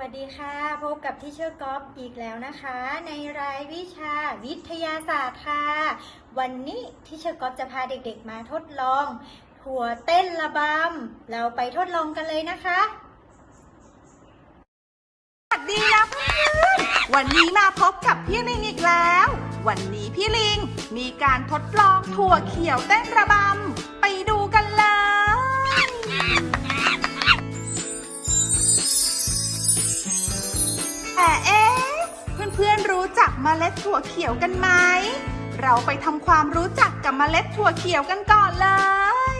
วัสดีค่ะ พบกับที่เชอร์กอฟอีกแล้วนะคะ ในรายวิชาวิทยาศาสตร์ค่ะ วันนี้ที่เชอร์กอฟจะพาเด็กๆมาทดลองถั่วเต้นระบำเราไปทดลองกันเลยนะคะสวัสดีนะเพื่อนๆวันนี้มาพบกับพี่ลิงอีกแล้ว วันนี้พี่ลิงมีการทดลองถั่วเขียวเต้นระบำ ๆรู้จักเมล็ดถั่วเขียวกันไหม เราไปทำความรู้จักกับเมล็ดถั่วเขียวกันก่อนเลย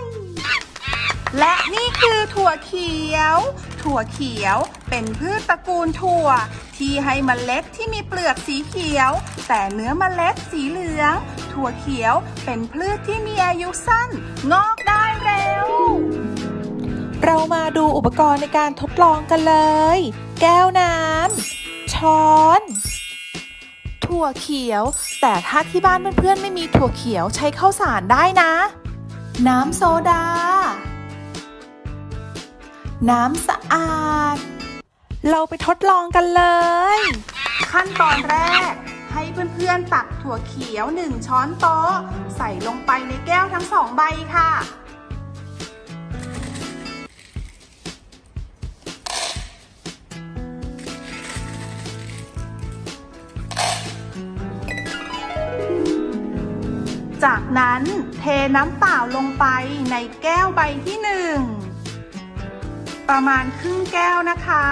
และนี่คือถั่วเขียว ถั่วเขียวเป็นพืชตระกูลถั่ว ที่ให้เมล็ดที่มีเปลือกสีเขียว แต่เนื้อเมล็ดสีเหลือง ถั่วเขียวเป็นพืชที่มีอายุสั้น งอกได้เร็ว เรามาดูอุปกรณ์ในการทดลองกันเลย แก้วน้ำช้อน ถั่วเขียว แต่ถ้าที่บ้านเพื่อนๆไม่มีถั่วเขียวใช้ข้าวสารได้นะ น้ำโซดา น้ำสะอาด เราไปทดลองกันเลย ขั้นตอนแรก ให้เพื่อนๆตักถั่วเขียว1ช้อนโต๊ะ ใส่ลงไปในแก้วทั้งสองใบค่ะ จากนั้นเทน้ำเปล่าลงไปในแก้วใบที่หนึ่งประมาณครึ่งแก้วนะคะ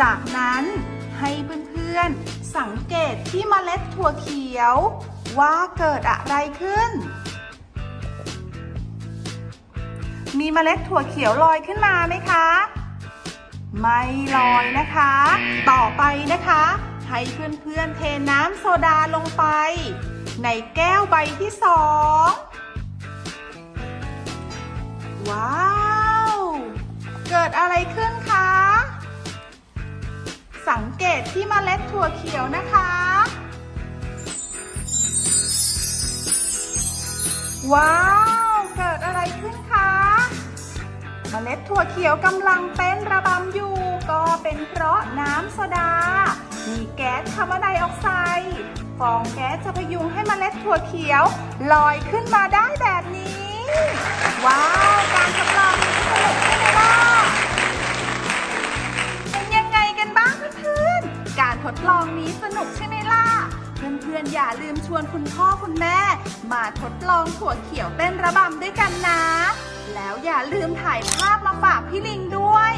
จากนั้นให้เพื่อนๆ สังเกตที่เมล็ดถั่วเขียวว่าเกิดอะไรขึ้น มีเมล็ดถั่วเขียวลอยขึ้นมาไหมคะ ไม่ลอยนะคะ ต่อไปนะคะ ให้เพื่อนๆเทน้ำโซดาลงไป ในแก้วใบที่สองว้าว เกิดอะไรขึ้นคะ สังเกตที่เมล็ดถั่วเขียวนะคะ ว้าว เกิดอะไรขึ้นคะเมล็ดถั่วเขียวกำลังเต้นระบำอยู่ ก็เป็นเพราะน้ำโซดา มีแก๊สคาร์บอนไดออกไซด์ ฟองแก๊สจะพยุงให้เมล็ดถั่วเขียว ลอยขึ้นมาได้แบบนี้ ว้าว การทดลองนี้สนุกใช่ไหมล่ะเป็นยังไงกันบ้างเพื่อนๆการทดลองนี้สนุกใช่ไหมล่ะเพื่อนๆอย่าลืมชวนคุณพ่อคุณแม่ มาทดลองถั่วเขียวเต้นระบำด้วยกันนะ แล้วอย่าลืมถ่ายภาพมาฝากพี่ลิงด้วย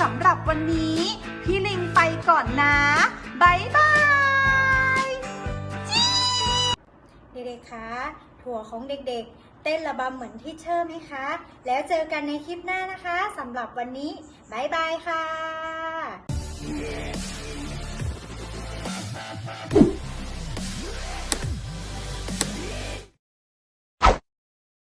สำหรับวันนี้ พี่ลิงไปก่อนนะบายบาย ถั่วของเด็กๆ เต้นระบำเหมือนที่เชอร์ไหมคะ แล้วเจอกันในคลิปหน้านะคะสำหรับวันนี้ บ๊ายบายค่ะ